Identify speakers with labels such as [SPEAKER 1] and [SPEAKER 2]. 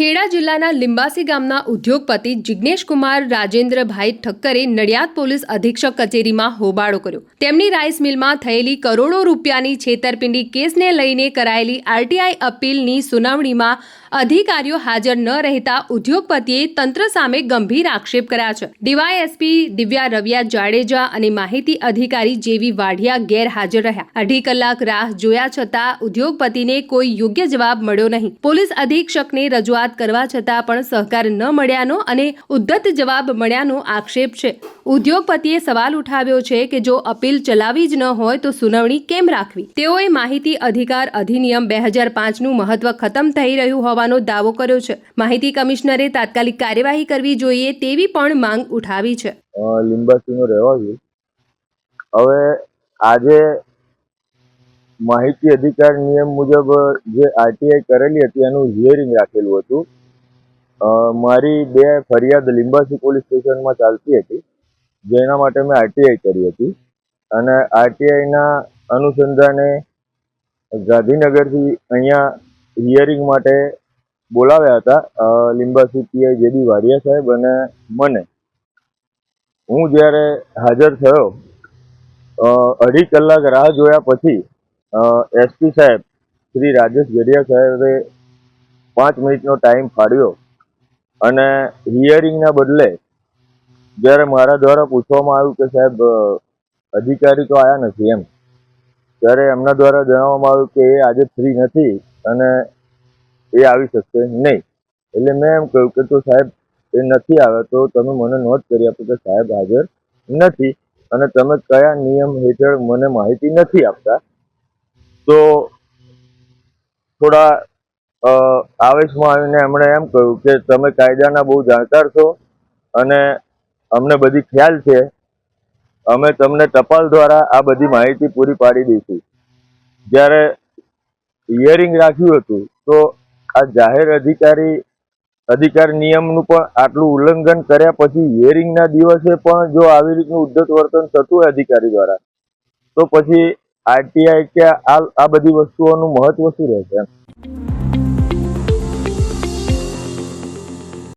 [SPEAKER 1] ખેડા જિલ્લાના લિંબાસી ગામના ઉદ્યોગપતિ જિજ્ઞેશકુમાર રાજેન્દ્રભાઈ ઠક્કરે નડિયાદ પોલીસ અધિક્ષક કચેરીમાં હોબાળો કર્યો. તેમની રાઈસ મિલમાં થયેલી કરોડો રૂપિયાની છેતરપિંડી કેસને લઈને કરાયેલી આરટીઆઈ અપીલની સુનાવણીમાં અધિકારીઓ હાજર ન રહેતા ઉદ્યોગપતિએ તંત્ર સામે ગંભીર આક્ષેપ કર્યા છે. ડીવાયએસપી દિવ્યા રવિયા જાડેજા અને માહિતી અધિકારી જેવી વાઢિયા ગેરહાજર રહ્યા. અઢી કલાક રાહ જોયા છતાં ઉદ્યોગપતિને કોઈ યોગ્ય જવાબ મળ્યો નહીં. પોલીસ અધિક્ષકને રજૂઆત કરવા છતાં પણ સહકાર ન મળ્યાનો અને ઉદ્ધત જવાબ મળ્યાનો આક્ષેપ છે. ઉદ્યોગપતિએ સવાલ ઉઠાવ્યો છે કે જો અપીલ ચલાવી જ ન હોય તો સુનાવણી કેમ રાખવી? તેઓએ માહિતી અધિકાર અધિનિયમ બે હજાર પાંચનું મહત્વ ખતમ થઈ રહ્યું હોવાનો દાવો કર્યો છે. માહિતી કમિશનરે તાત્કાલિક કાર્યવાહી કરવી જોઈએ તેવી પણ માંગ ઉઠાવી છે.
[SPEAKER 2] લિંબાસીનો રહેવાસી. હવે આજે માહિતી અધિકાર નિયમ મુજબ જે આરટીઆઈ કરેલી હતી એનું હિયરિંગ રાખેલું હતું. મારી બે ફરિયાદ લિંબાસી પોલીસ સ્ટેશનમાં ચાલતી હતી. જેના માટે મેં આરટીઆઈ કરી હતી. અને આરટીઆઈના અનુસંધાને ગાંધીનગરથી અહીંયા હિયરિંગ માટે બોલાવ્યા હતા લીંબાસી પીઆઈ જેડી વાડિયા સાહેબ અને મને. હું જ્યારે હાજર થયો અઢી કલાક રાહ જોયા પછી એસપી સાહેબ, શ્રી રાજેશ ગઢિયા સાહેબે પાંચ મિનિટનો ટાઈમ ફાળવ્યો અને હિયરિંગના બદલે જ્યારે મારા દ્વારા પૂછવામાં આવ્યું કે સાહેબ અધિકારી તો આવ્યા નથી એમ, ત્યારે એમના દ્વારા જણાવવામાં આવ્યું કે એ આજે ફ્રી નથી અને એ આવી શકશે નહીં. એટલે મેં એમ કહ્યું કે તો સાહેબ, એ નથી આવે તો તમે મને નોંધ કરી આપો કે સાહેબ હાજર નથી. અને તમે કયા નિયમ હેઠળ મને માહિતી નથી આપતા? તો થોડા આવેશમાં આવીને એમણે એમ કહ્યું કે તમે કાયદાના બહુ જાણકાર છો અને અમને બધી ખ્યાલ છે. અમે તમને ટપાલ દ્વારા આ બધી માહિતી પૂરી પાડી દઈશું. જ્યારે હિયરિંગ રાખ્યું હતું, તો આ જાહેર અધિકારી, અધિકાર નિયમનું પણ આટલું ઉલ્લંઘન કર્યા પછી હિયરિંગના દિવસે પણ જો આવી રીતનું ઉદ્ધત વર્તન થતું હોય અધિકારી દ્વારા, તો પછી આરટીઆઈ કે આ બધી વસ્તુઓનું મહત્વ શું રહેશે?